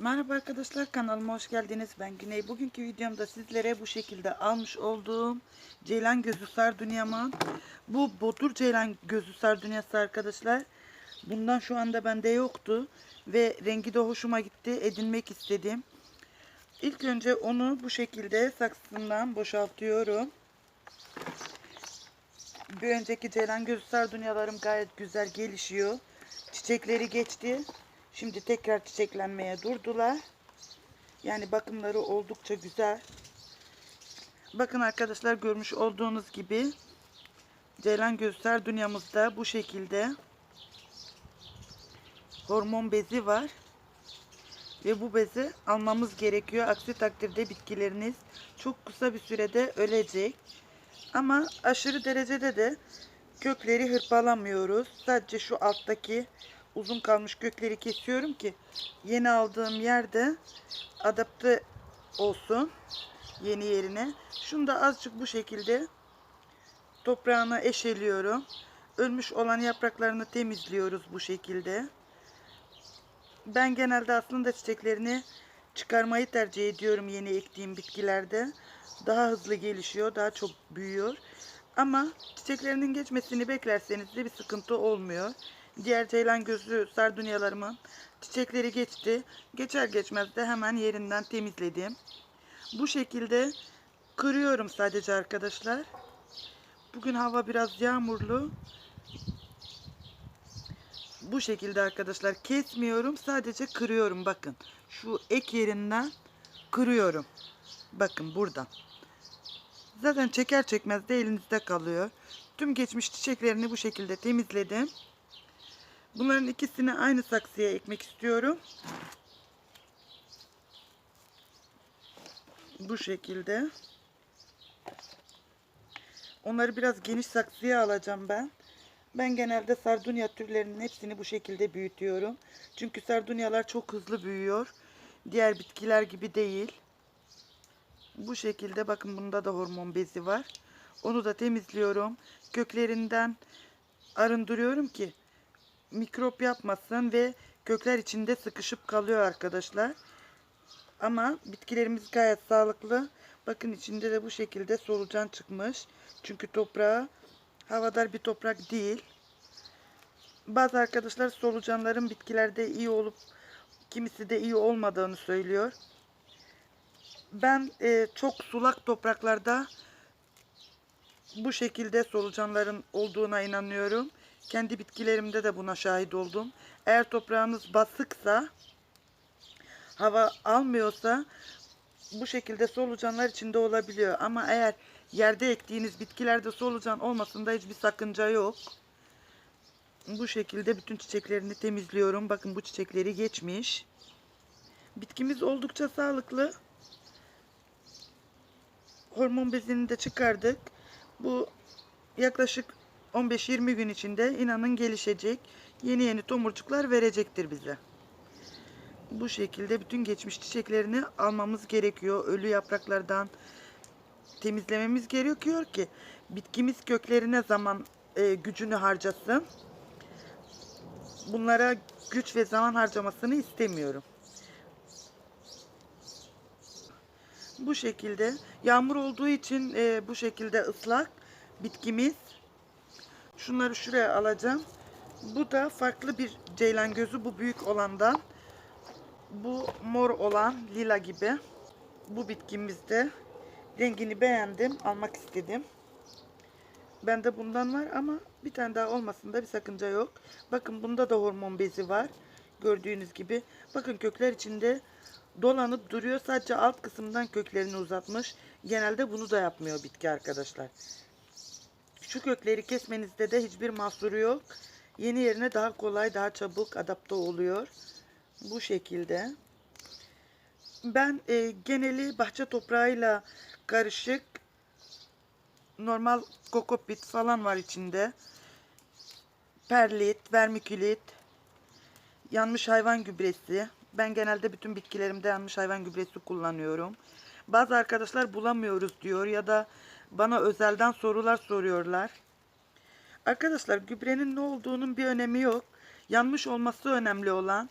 Merhaba arkadaşlar kanalıma hoş geldiniz. Ben Güney. Bugünkü videomda sizlere bu şekilde almış olduğum Ceylan Gözü Sardunya'mın bu Bodur Ceylan Gözü Sardunya'sı arkadaşlar. Bundan şu anda bende yoktu ve rengi de hoşuma gitti. Edinmek istedim. İlk önce onu bu şekilde saksısından boşaltıyorum. Bir önceki Ceylan Gözü Sardunyalarım gayet güzel gelişiyor. Çiçekleri geçti. Şimdi tekrar çiçeklenmeye durdular. Yani bakımları oldukça güzel. Bakın arkadaşlar görmüş olduğunuz gibi Ceylan Gözler dünyamızda bu şekilde hormon bezi var. Ve bu bezi almamız gerekiyor. Aksi takdirde bitkileriniz çok kısa bir sürede ölecek. Ama aşırı derecede de kökleri hırpalamıyoruz. Sadece şu alttaki uzun kalmış kökleri kesiyorum ki yeni aldığım yerde adapte olsun yeni yerine. Şunu da azıcık bu şekilde toprağına eşeliyorum. Ölmüş olan yapraklarını temizliyoruz bu şekilde. Ben genelde aslında çiçeklerini çıkarmayı tercih ediyorum yeni ektiğim bitkilerde. Daha hızlı gelişiyor, daha çok büyüyor. Ama çiçeklerinin geçmesini beklerseniz de bir sıkıntı olmuyor. Diğer ceylan gözlü sardunyalarımın çiçekleri geçti. Geçer geçmez de hemen yerinden temizledim. Bu şekilde kırıyorum sadece arkadaşlar. Bugün hava biraz yağmurlu. Bu şekilde arkadaşlar kesmiyorum. Sadece kırıyorum bakın. Şu ek yerinden kırıyorum. Bakın buradan. Zaten çeker çekmez de elinizde kalıyor. Tüm geçmiş çiçeklerini bu şekilde temizledim. Bunların ikisini aynı saksıya ekmek istiyorum. Bu şekilde. Onları biraz geniş saksıya alacağım ben. Ben genelde sardunya türlerinin hepsini bu şekilde büyütüyorum. Çünkü sardunyalar çok hızlı büyüyor. Diğer bitkiler gibi değil. Bu şekilde bakın bunda da hormon bezi var. Onu da temizliyorum. Köklerinden arındırıyorum ki mikrop yapmasın ve kökler içinde sıkışıp kalıyor arkadaşlar. Ama bitkilerimiz gayet sağlıklı. Bakın içinde de bu şekilde solucan çıkmış. Çünkü toprağı havadar bir toprak değil. Bazı arkadaşlar solucanların bitkilerde iyi olup kimisi de iyi olmadığını söylüyor. Ben e, çok sulak topraklarda bu şekilde solucanların olduğuna inanıyorum. Kendi bitkilerimde de buna şahit oldum. Eğer toprağınız basıksa, hava almıyorsa bu şekilde solucanlar içinde olabiliyor. Ama eğer yerde ektiğiniz bitkilerde solucan olmasında hiçbir sakınca yok. Bu şekilde bütün çiçeklerini temizliyorum. Bakın bu çiçekleri geçmiş. Bitkimiz oldukça sağlıklı. Hormon bezini de çıkardık. Bu yaklaşık 15-20 gün içinde inanın gelişecek. Yeni yeni tomurcuklar verecektir bize. Bu şekilde bütün geçmiş çiçeklerini almamız gerekiyor. Ölü yapraklardan temizlememiz gerekiyor ki bitkimiz köklerine zaman e, gücünü harcasın. Bunlara güç ve zaman harcamasını istemiyorum. Bu şekilde yağmur olduğu için e, bu şekilde ıslak bitkimiz. Şunları şuraya alacağım. Bu da farklı bir ceylan gözü. Bu büyük olandan. Bu mor olan lila gibi. Bu bitkimizde. Rengini beğendim. Almak istedim. Bende bundan var ama bir tane daha olmasında bir sakınca yok. Bakın bunda da hormon bezi var. Gördüğünüz gibi. Bakın kökler içinde dolanıp duruyor. Sadece alt kısımdan köklerini uzatmış. Genelde bunu da yapmıyor bitki arkadaşlar. Şu kökleri kesmenizde de hiçbir mahsuru yok. Yeni yerine daha kolay, daha çabuk adapte oluyor. Bu şekilde. Ben e, geneli bahçe toprağıyla karışık normal kokopit falan var içinde. Perlit, vermikülit, yanmış hayvan gübresi. Ben genelde bütün bitkilerimde yanmış hayvan gübresi kullanıyorum. Bazı arkadaşlar bulamıyoruz diyor ya da bana özelden sorular soruyorlar. Arkadaşlar gübrenin ne olduğunun bir önemi yok. Yanmış olması önemli olan.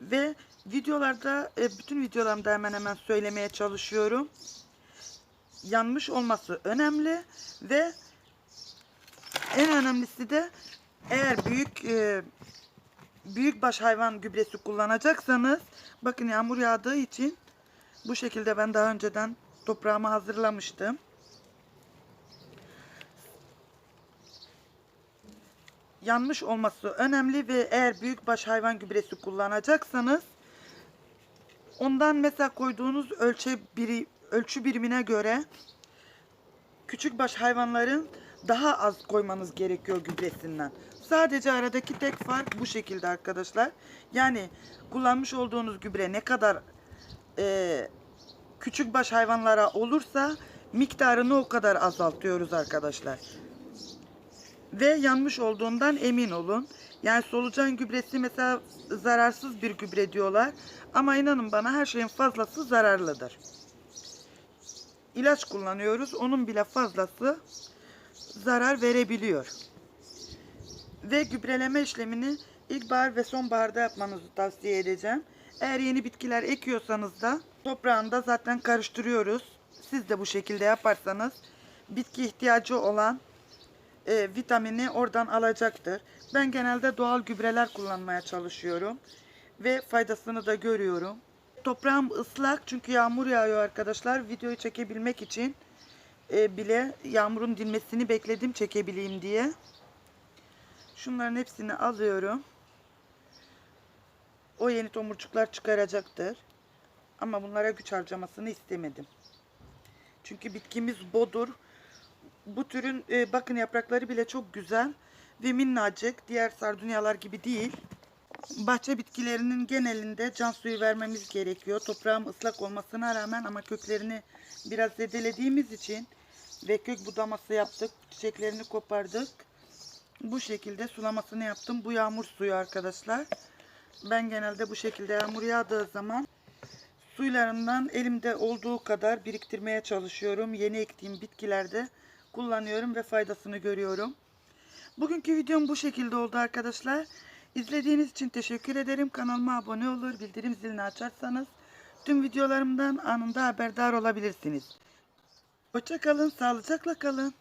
Ve videolarda, e, bütün videolarımda hemen hemen söylemeye çalışıyorum. Yanmış olması önemli ve en önemlisi de eğer büyük e, büyükbaş hayvan gübresi kullanacaksanız bakın yağmur yağdığı için bu şekilde ben daha önceden toprağımı hazırlamıştım. Yanmış olması önemli ve eğer büyükbaş hayvan gübresi kullanacaksanız ondan mesela koyduğunuz ölçü biri ölçü birimine göre küçükbaş hayvanların daha az koymanız gerekiyor gübresinden. Sadece aradaki tek fark bu şekilde arkadaşlar. Yani kullanmış olduğunuz gübre ne kadar e, küçükbaş hayvanlara olursa miktarını o kadar azaltıyoruz arkadaşlar. Ve yanmış olduğundan emin olun. Yani solucan gübresi mesela zararsız bir gübre diyorlar. Ama inanın bana her şeyin fazlası zararlıdır. İlaç kullanıyoruz. Onun bile fazlası zarar verebiliyor. Ve gübreleme işlemini ilkbahar ve sonbaharda yapmanızı tavsiye edeceğim. Eğer yeni bitkiler ekiyorsanız da toprağında zaten karıştırıyoruz. Siz de bu şekilde yaparsanız bitki ihtiyacı olan e, vitamini oradan alacaktır. Ben genelde doğal gübreler kullanmaya çalışıyorum ve faydasını da görüyorum. Toprağım ıslak çünkü yağmur yağıyor arkadaşlar. Videoyu çekebilmek için e, bile yağmurun dinmesini bekledim çekebileyim diye. Şunların hepsini alıyorum. O yeni tomurcuklar çıkaracaktır. Ama bunlara güç harcamasını istemedim. Çünkü bitkimiz bodur. Bu türün e, bakın yaprakları bile çok güzel ve minnacık. Diğer sardunyalar gibi değil. Bahçe bitkilerinin genelinde can suyu vermemiz gerekiyor. Toprağım ıslak olmasına rağmen ama köklerini biraz zedelediğimiz için ve kök budaması yaptık. Çiçeklerini kopardık. Bu şekilde sulamasını yaptım. Bu yağmur suyu arkadaşlar. Ben genelde bu şekilde yağmur yağdığı zaman suylarından elimde olduğu kadar biriktirmeye çalışıyorum. Yeni ektiğim bitkilerde kullanıyorum ve faydasını görüyorum. Bugünkü videom bu şekilde oldu arkadaşlar. İzlediğiniz için teşekkür ederim. Kanalıma abone olur, bildirim zilini açarsanız tüm videolarımdan anında haberdar olabilirsiniz. Hoşça kalın, sağlıcakla kalın.